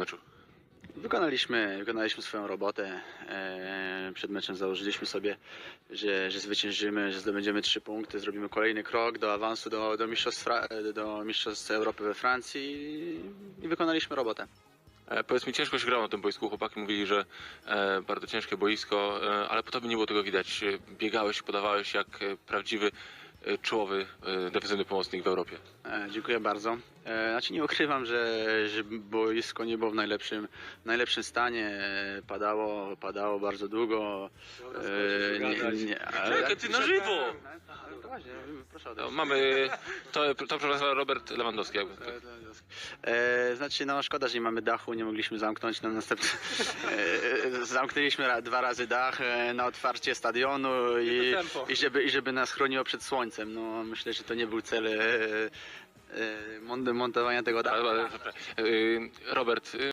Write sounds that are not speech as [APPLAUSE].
meczu? Wykonaliśmy, wykonaliśmy swoją robotę. E, Przed meczem założyliśmy sobie, że, że zwyciężymy, że zdobędziemy trzy punkty, zrobimy kolejny krok do awansu do, do, mistrzostw, do mistrzostw Europy we Francji i wykonaliśmy robotę. E, powiedz mi, ciężko się grało na tym boisku. Chłopaki mówili, że e, bardzo ciężkie boisko, e, ale po tobie nie było tego widać. E, Biegałeś, podawałeś jak e, prawdziwy czołowy e, defensywny pomocnik w Europie. E, Dziękuję bardzo. E, Znaczy nie ukrywam, że, że boisko nie było w najlepszym, najlepszym stanie. Padało, padało bardzo długo. Nie, nie, ale- Czekaj, ty na żywo! No, No, odejść. mamy, to, to proszę Państwa, Robert Lewandowski. jakby E, znaczy, no szkoda, że nie mamy dachu, nie mogliśmy zamknąć na następny. [LAUGHS] E, zamknęliśmy ra, dwa razy dach e, na otwarcie stadionu i, i, żeby, i żeby nas chroniło przed słońcem. No, myślę, że to nie był cel e, e, mon- montowania tego dachu. Ale- e, Robert, e,